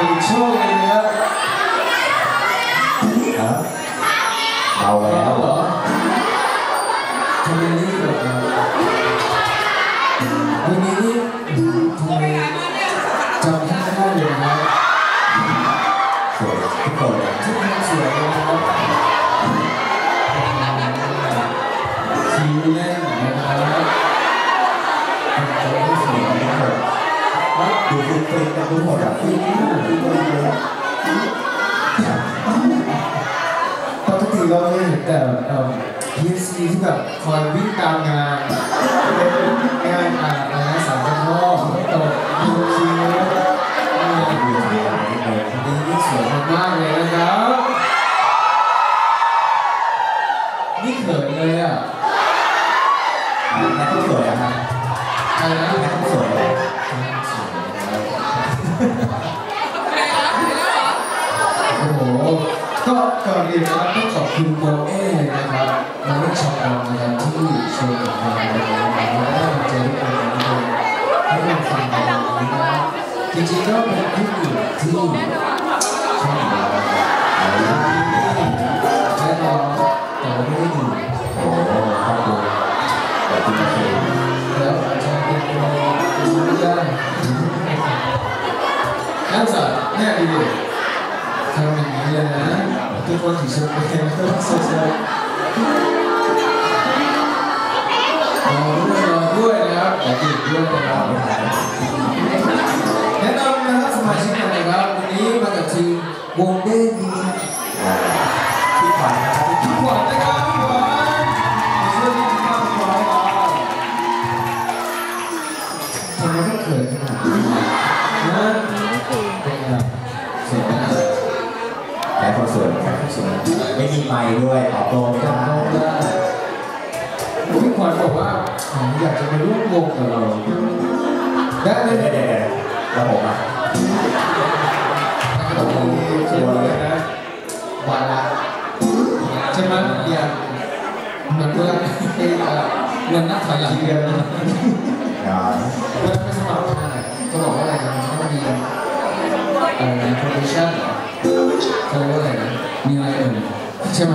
ผลิตโชคเลยนะครับฮะเอาแล้เอาวเหรอทำไมรีบแบบนั้นวันนี้นี่ทำไมจำท่าได้เลยนะสวยทุกคนเลยทุกคนสวยเลยนะครับคิ้วแน่นนะครับเป็นคนที่สวยนะครับดูฟินฟินกันทุกคนแบ แต่เอ่อ PSC ที่แบบคอยวิ่งตามงานงานอ่าน ชวนกับเรานะครับแล้วก็ได้มาเจอทุกคนนะครับให้เราฟังกันนะครับจริงๆก็เป็นผู้หญิงที่ชอบเราและเราแต่ว่าไม่ได้ดื่มโอ้โหขอบคุณขอบคุณเลยแล้วจะเป็นอะไรไม่ได้นั่นสัตว์แน่ดีทำอย่างนี้เลยนะทุกคนถือชุดเป็นต้องสวยๆ นะครับแต่ดื่มด้วยนะครับแนะนำนะครับสมาชิกกันนะครับวันนี้มากับทีมวงเด้ดีอ่าพี่ขวัญนะครับพี่ขวัญนะครับพี่ขวัญช่วยพี่ข้าวพี่ขวัญครับทำไมต้องเขินขนาดนี้นะเป็นไงสวยนะและคนสวยแขกคนสวยไม่มีไมค์ด้วยตอบโต้ไม่จำได้ต้องได้ พี่ขวัญบอกว่าอ๋อยากจะมาร่วมวงกับเราได้เลยเดี๋ยวเดี๋ยวเดี๋ยวแล้วผมอะนะครับผมเชื่อเลยนะวาระใช่ไหมอย่างเหมือนเวลาเอ่อเงินนับถอยหลังเดียวนะอ่าเวลาไปสมัครงานก็บอกว่าอะไรนะมันต้องมีอะไรนะ probation เขาเรียกว่าอะไรนะมีอะไรเอ่ยใช่ไหม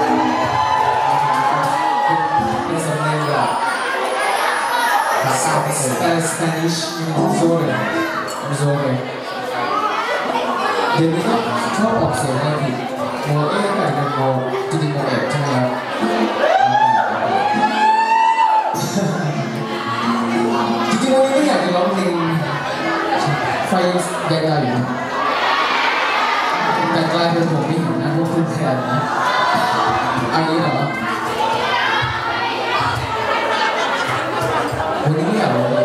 ภาษาสเปนสเปนิช I'm sorry I'm sorry เดี๋ยวนี้ก็ชอบออกเสียงอะไรผิดโมเอะกับเป็นโมจริงๆโมเอะใช่ไหมครับจริงๆวันนี้ก็อยากจะร้องเพลงไฟแดงดาวอยู่นะ Hari.